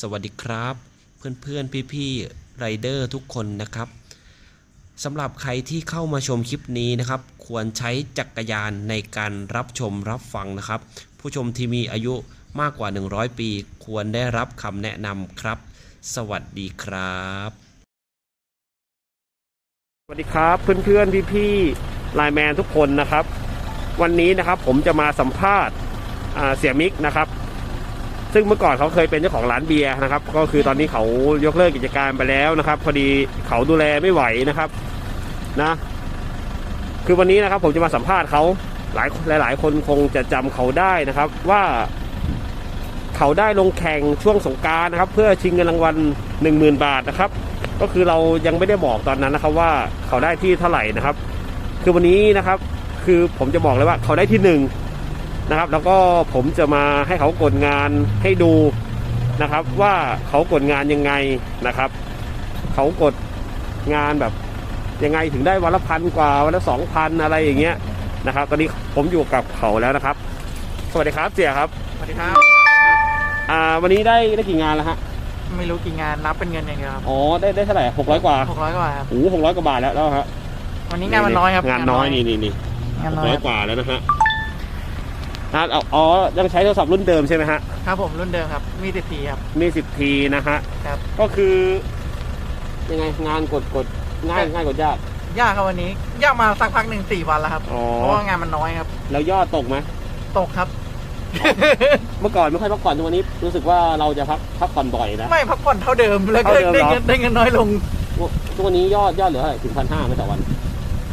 สวัสดีครับ เพื่อนๆ พี่ๆไรเดอร์ทุกคนนะครับสำหรับใครที่เข้ามาชมคลิปนี้นะครับ ควรใช้จักรยานในการรับชมรับฟังนะครับ ผู้ชมที่มีอายุมากกว่า 100 ปี ควรได้รับคำแนะนำครับ สวัสดีครับ สวัสดีครับเพื่อนๆ พี่ๆไลแมนทุกคนนะครับ วันนี้นะครับผมจะมาสัมภาษณ์เสียมิกนะครับ ซึ่งเมื่อก่อนเขาเคยเป็นเจ้าของร้านเบียร์นะครับ ก็คือตอนนี้เขายกเลิกกิจการไปแล้วนะครับ พอดีเขาดูแลไม่ไหวนะครับนะ คือวันนี้นะครับผมจะมาสัมภาษณ์เขาหลายหลายๆคนคงจะจำเขาได้นะครับ ว่าเขาได้ลงแข่งช่วงสงการนะครับ เพื่อชิงเงินรางวัล10,000 บาทนะครับ ก็คือเรายังไม่ได้บอกตอนนั้นนะครับ ว่าเขาได้ที่เท่าไหร่นะครับ คือวันนี้นะครับ คือผมจะบอกเลยว่าเขาได้ที่หนึ่ง นะครับ แล้วก็ผมจะมาให้เขากดงานให้ดูนะครับ ว่าเขากดงานยังไงนะครับ เขากดงานแบบยังไงถึงได้วันละพันกว่าวันละสองพันอะไรอย่างเงี้ยนะครับ ตอนนี้ผมอยู่กับเขาแล้วนะครับ สวัสดีครับเจียครับสวัสดีครับ อ่าวันนี้ได้ได้กี่งานแล้วฮะไม่รู้กี่งานนับเป็นเงินอย่างเดียวครับอ๋อได้ได้เท่าไหร่หกร้อยกว่าหกร้อยกว่าครับโอ้หกร้อยกว่าบาทแล้วแล้วฮะวันนี้งานมันน้อยครับงานน้อยนี่นี่นี่งานหกน้อยร้อยครับกว่าแล้วนะฮะ อะเอาอ๋อยังใช้โทรศัพท์รุ่นเดิมใช่ไหมฮะ ครับผมรุ่นเดิมครับ มีติดทีครับ มีสิบทีนะฮะ ครับ ก็คือ ยังไงงานกดกดง่ายง่ายกดยาก ยากครับวันนี้ ยากมาสักพักหนึ่งสี่วันแล้วครับ อ๋อ เพราะว่างานมันน้อยครับ แล้วยอดตกไหมตกครับ เมื่อก่อนไม่ค่อยพักผ่อนทุกวันนี้ รู้สึกว่าเราจะพักพักผ่อนบ่อยนะ ไม่พักผ่อนเท่าเดิมแล้วก็เท่าเดิมได้เหรอเงินได้เงินน้อยลง ทุกวันนี้ยอดยอดเหลือเท่าไหร่ถึงพันห้าไหมต่อวัน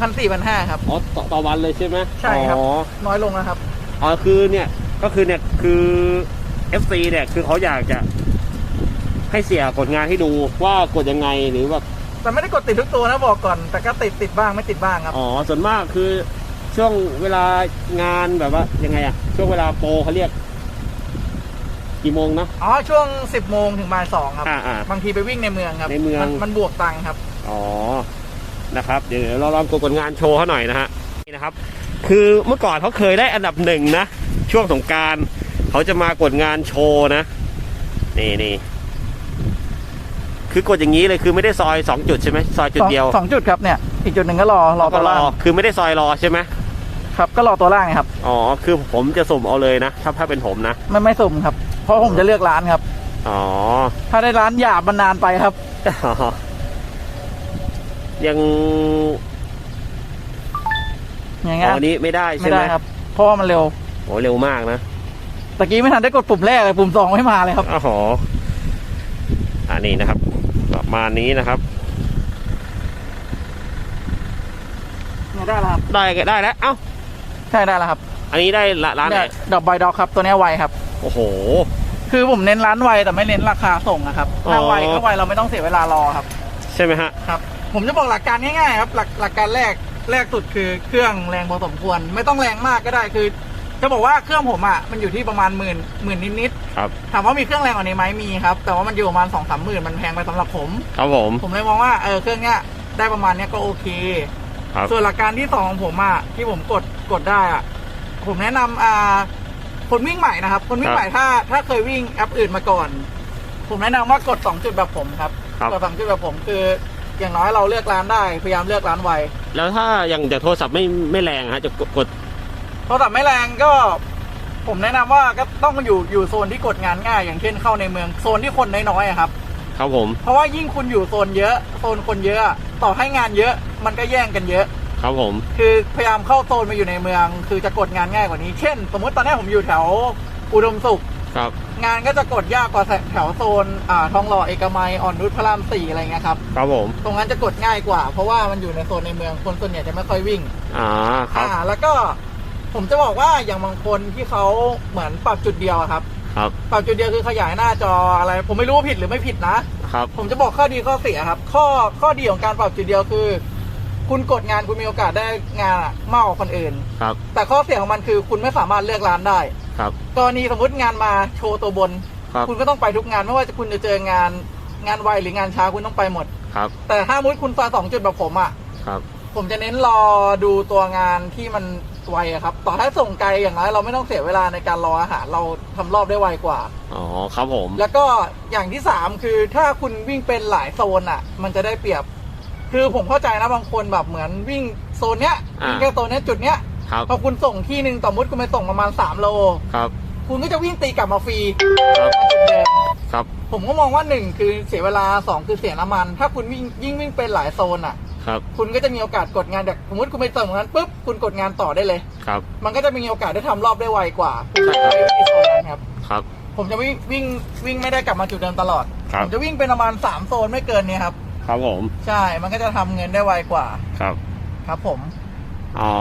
พันสี่พันห้าครับ อ๋อต่อต่อวันเลยใช่ไหมใช่ครับอ๋อน้อยลงแล้วครับ อ๋อคือเนี่ยก็คือเนี่ยคือ FC เนี่ยคือเขาอยากจะ ให้เสียกดงานให้ดูว่ากดยังไงหรือแบบแต่ไม่ได้กดติดทุกตัวนะบอกก่อน แต่ก็ติดติดบ้างไม่ติดบ้างครับ อ๋อส่วนมากคือช่วงเวลางานแบบว่ายังไงอะช่วงเวลาโปรเขาเรียก กี่โมงนะ อ๋อช่วงสิบโมงถึงบ่ายสองครับ อ่าอ่า บางทีไปวิ่งในเมืองครับในเมืองนมันบวกตังค์ครับ อ๋อนะครับ เดี๋ยวเราลองกดกดงานโชว์เขาหน่อยนะฮะนี่นะครับ คือเมื่อก่อนเขาเคยได้อันดับหนึ่งนะ ช่วงสงกรารเขาจะมากดงานโชว์นะ นี่นี่คือกดอย่างนี้เลยคือไม่ได้ซอยสองจุดใช่ไหมซอยจุดเดียวสองสองจุดครับเนี่ยอีกจุดหนึ่งก็รอรอก็ตัวรอล่างคือไม่ได้ซอยรอใช่ไหมครับก็รอตัวล่างไงครับอ๋อคือผมจะสุ่มเอาเลยนะถ้าถ้าเป็นผมนะไม่ไม่สุ่มครับ เพราะผมจะเลือกร้านครับอ๋อถ้าได้ร้านหยาบมันนานไปครับอ๋อยัง อย่างอ๋เงี้ยออันนี้ไม่ได้ไม่ใช่ไหมได้ครับเพราะว่ามันเร็วโอ้เร็วมากนะตะกี้ไม่ทันได้กดปุ่มแรกเลยปุ่มสองไม่มาเลยครับ อ๋ออันนี้นะครับ ประมาณนี้นะครับเนี่ยได้แล้วครับได้ได้แล้ว เอ้า ใช่ได้แล้วครับอันนี้ได้ละร้านไหนเนี่ยดอกใบดอกครับตัวเนี้ยไวครับ โอ้โห คือผมเน้นร้านไวแต่ไม่เน้นราคาส่งนะครับถ้าอ๋อไวถ้าไวเราไม่ต้องเสียเวลารอครับ ใช่ไหมฮะ ครับ ผมจะบอกหลักการง่ายๆครับ หลักหลักการแรก แรกสุดคือเครื่องแรงพอสมควร ไม่ต้องแรงมากก็ได้คือ จะบอกว่าเครื่องผมอะมันอยู่ที่ประมาณหมื่นหมื่นนิดครับ ๆถามว่ามีเครื่องแรงกว่านี้ไหมมีครับ แต่ว่ามันอยู่ประมาณสองสามหมื่นมันแพงไปสำหรับผม ครับผมผมเลยมองว่าเออเครื่องเนี้ยได้ประมาณเนี้ยก็โอเค ครับ ส่วนหลักการที่สองของผมอะที่ผมกดกดได้อะผมแนะนำอ่าคนวิ่งใหม่นะครับ คนวิ่งใหม่ถ้าถ้าเคยวิ่งแอปอื่นมาก่อน ผมแนะนำว่ากดสองจุดแบบผมครับครับ กดสองจุดแบบผมคือ อย่างน้อยเราเลือกร้านได้พยายามเลือกร้านไวแล้วถ้าอย่างจากโทรศัพท์ไม่ไม่แรงฮะจะกดกดโทรศัพท์ไม่แรงก็ ผมแนะนำว่าก็ต้องอยู่อยู่โซนที่กดงานง่าย อย่างเช่นเข้าในเมืองโซนที่คนน้อยๆอะครับ ครับผมเพราะว่ายิ่งคุณอยู่โซนเยอะโซนคนเยอะอะต่อให้งานเยอะมันก็แย่งกันเยอะ ครับผม คือพยายามเข้าโซนมาอยู่ในเมือง คือจะกดงานง่ายกว่านี้ เช่น สมมติตอนนี้ผมอยู่แถวอุดมสุข ครับ งานก็จะกดยากกว่าแถวโซนอ่าทองหล่อเอกมัยอ่อนนุชพระรามสี่อะไรเงี้ยครับ ครับผม ตรงนั้นจะกดง่ายกว่า เพราะว่ามันอยู่ในโซนในเมืองคนส่วนใหญ่จะไม่ค่อยวิ่ง อ่า ครับ อ่า แล้วก็ผมจะบอกว่าอย่างบางคนที่เขาเหมือนปรับจุดเดียวอะครับ ครับ ปรับจุดเดียวคือขยายหน้าจออะไร ผมไม่รู้ว่าผิดหรือไม่ผิดนะ ครับ ผมจะบอกข้อดีข้อเสียครับ ข้อข้อดีของการปรับจุดเดียวคือ คุณกดงานคุณมีโอกาสได้งานอะมากกว่าคนอื่น ครับ แต่ข้อเสียของมันคือคุณไม่สามารถเลือกร้านได้ ครับกรณีสมมติงานมาโชว์ตัวบน ครับคุณก็ต้องไปทุกงานไม่ว่าจะคุณจะเจองานงานไวหรืองานช้าคุณต้องไปหมด ครับแต่ถ้ามุดคุณซอยสองจุดแบบผมอะ ครับผมจะเน้นรอดูตัวงานที่มันไวอะครับ ต่อให้ส่งไกลอย่างน้อยเราไม่ต้องเสียเวลาในการรออาหารเราทำรอบได้ไวกว่า อ๋อครับผม แล้วก็อย่างที่สามคือถ้าคุณวิ่งเป็นหลายโซนอะ มันจะได้เปรียบ คือผมเข้าใจนะบางคนแบบเหมือนวิ่งโซนเนี้ยอ่าวิ่งแค่โซนเนี้ยจุดเนี้ย ครับพอคุณส่งที่หนึ่งต่อมุดคุณไปส่งประมาณสามโล ครับ คุณก็จะวิ่งตีกลับมาฟรีครับจุดเดิมครับ ผมก็มองว่าหนึ่งคือเสียเวลาสองคือเสียน้ำมัน ถ้าคุณวิ่งยิ่งวิ่งเป็นหลายโซนอะครับคุณก็จะมีโอกาสกดงานจากสมมติคุณไปส่งตรงนั้นปุ๊บคุณกดงานต่อได้เลยครับ มันก็จะมีโอกาสได้ทำรอบได้ไวกว่าคุณใช่ครับไปวิ่งโซนนั้นครับครับผมจะวิ่งวิ่งวิ่งไม่ได้กลับมาจุดเดิมตลอดครับผมจะวิ่งเป็นประมาณสามโซนไม่เกินเนี้ครับครับผม ใช่มันก็จะทำเงินได้ไวกว่าครับ ครับผม อ๋อ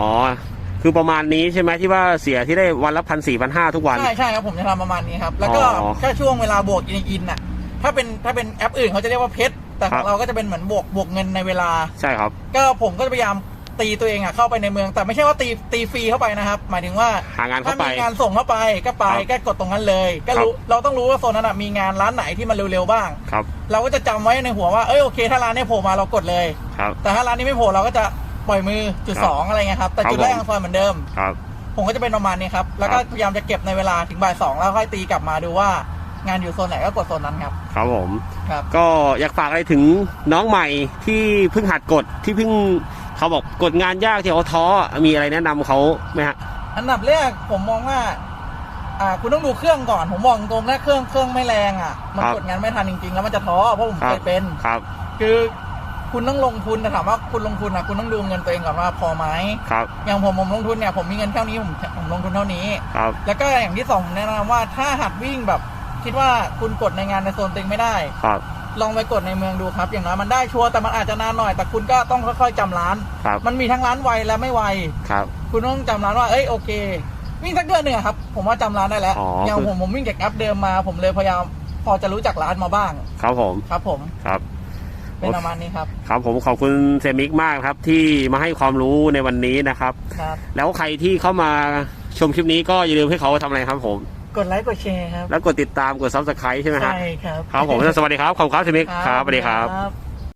คือประมาณนี้ใช่ไหมที่ว่าเสียที่ได้วันละพันสี่พันห้าทุกวัน ใช่ใช่ครับผมจะทำประมาณนี้ครับ แล้วก็อ๋อ แค่ช่วงเวลาบวกอินอินน่ะถ้าเป็นถ้าเป็นแอปอื่นเขาจะเรียกว่าเพชรแต่ขครัองบเราก็จะเป็นเหมือนบวกบวกเงินในเวลา ใช่ครับ ก็ผมก็จะพยายามตีตัวเองอะเข้าไปในเมือง แต่ไม่ใช่ว่าตีตีฟรีเข้าไปนะครับ หมายถึงว่าหางานถ้าเข้าไป มีงานส่งเข้าไปก็ไปครับก็กดตรงนั้นเลย ก็รู้เราต้องรู้ว่าโซนนั้นอะมีงานร้านไหนที่มันเร็วๆบ้าง ครับ เราก็จะจำไว้ในหัวว่าเอ้ยโอเค ถ้าร้านนี้โผล่มาเรากดเลย ครับ แต่ถ้าร้านนี้ไม่โผล่เราก็จะ ปล่อยมือจุดครับสองอะไรเงี้ยครับแต่ครับจุดแรกผมยังซอยเหมือนเดิม ครับ ผมก็จะเป็นประมาณนี้ครับแล้วก็ครับ พยายามจะเก็บในเวลาถึงบ่ายสองแล้วค่อยตีกลับมาดูว่างานอยู่โซนไหนก็กดโซนนั้นครับครับผม ครับ ก็อยากฝากอะไรถึงน้องใหม่ที่เพิ่งหัดกดที่เพิ่งเขาบอกกดงานยากที่เขาท้อมีอะไรแนะนำเขาไหมฮะ อันดับแรกผมมองว่า อ่า คุณต้องดูเครื่องก่อน ผมมองตรงๆนะเครื่องเครื่องไม่แรงอะ มันครับกดงานไม่ทันจริงๆ แล้วมันจะท้อเพราะผมครัเคบยเป็น ครับ คือ คุณต้องลงทุนแต่ถามว่าคุณลงทุนอะคุณต้องดูเงินตัวเองก่อนว่าพอไหมครับ อย่างผมผมลงทุนเนี่ยผมมีเงินเท่านี้ผมผมลงทุนเท่านี้ครับแล้วก็อย่างที่สองผมแนะนำว่าถ้าหัดวิ่งแบบคิดว่าคุณกดในงานในโซนเต็งไม่ได้ครับ ลองไปกดในเมืองดูครับ อย่างน้อยมันได้ชัวร์แต่มันอาจจะนานหน่อย แต่คุณก็ต้องค่อยๆจำร้านครับมันมีทั้งร้านไวและไม่ไวครับ คุณต้องจำร้านว่าเอ้ยโอเควิ่งสักเดือนหนึ่งอะครับ ผมว่าจำร้านได้แล้วอ๋ออย่างคือผมผมวิ่งจากแอปเดิมมา ผมเลยพยายามพอจะรู้จักร้านมาบ้าง ครับผมครับผมครับ เป็นประมาณนี้ครับ ครับผมขอบคุณเซมิกมากครับที่มาให้ความรู้ในวันนี้นะครับ ครับ แล้วใครที่เข้ามาชมคลิปนี้ก็อย่าลืมให้เขาทำอะไรครับผม กดไลค์กดแชร์ครับแล้วกดติดตามกดซับสไครต์ใช่ไหมฮะใช่ครับครับผมสวัสดีครับขอบคุณครับเซมิกครับสวัสดีครับครับ